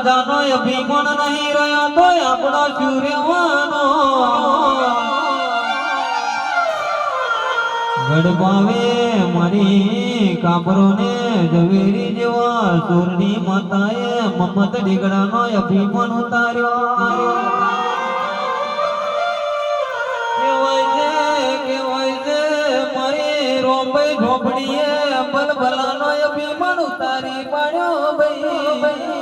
રાજાનો અભિમાન નહીં રહ્યો તો આપણો શું રહેવાનો ગડબાવે મારી કાપરોને ઝવેરી જેવા સુરની માતાએ મમત ડીગડાનો અભિમાન ઉતાર્યો. ઝોપડીએ બલબલાનો અભિમાન ઉતારી પાડ્યો ભાઈ.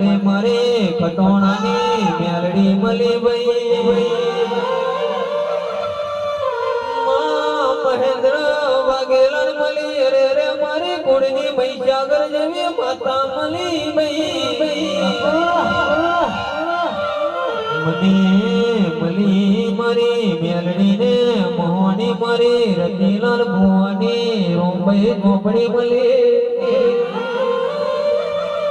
મલે મારે ખટોણાની મેલડી મલી ભાઈ મહેન્દ્ર વાઘેલા મલી રે રે મારી કુળની મહીસાગર જેવી માતા ભાઈ મને મલી મારી મેલડી ને મોહની મારી, રતિલાલ ભુવાની રોંબઈ ગોપડી મલી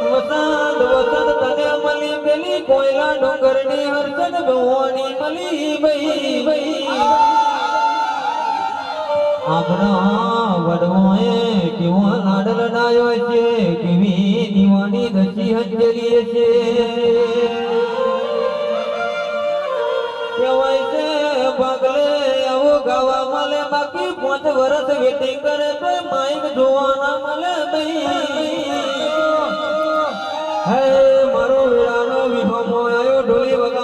વસંત વસંત તને મલી પેલી કોયલા ડુંગરની હરસદ ભવાની મલી ભાઈ ભાઈ આપણા વડવાએ કેવો લાડ લડાયો છે, કેવી દીવાની દશી હજરીએ છે. કહેવાય છે પગલે આવો ગાવા મળે બાકી પાંચ વર્ષ વેટિંગ કરે તો માઇક જોવાના મળે ભાઈ હે મારો વેળાનો વિભમો આયો ઢોલી વગા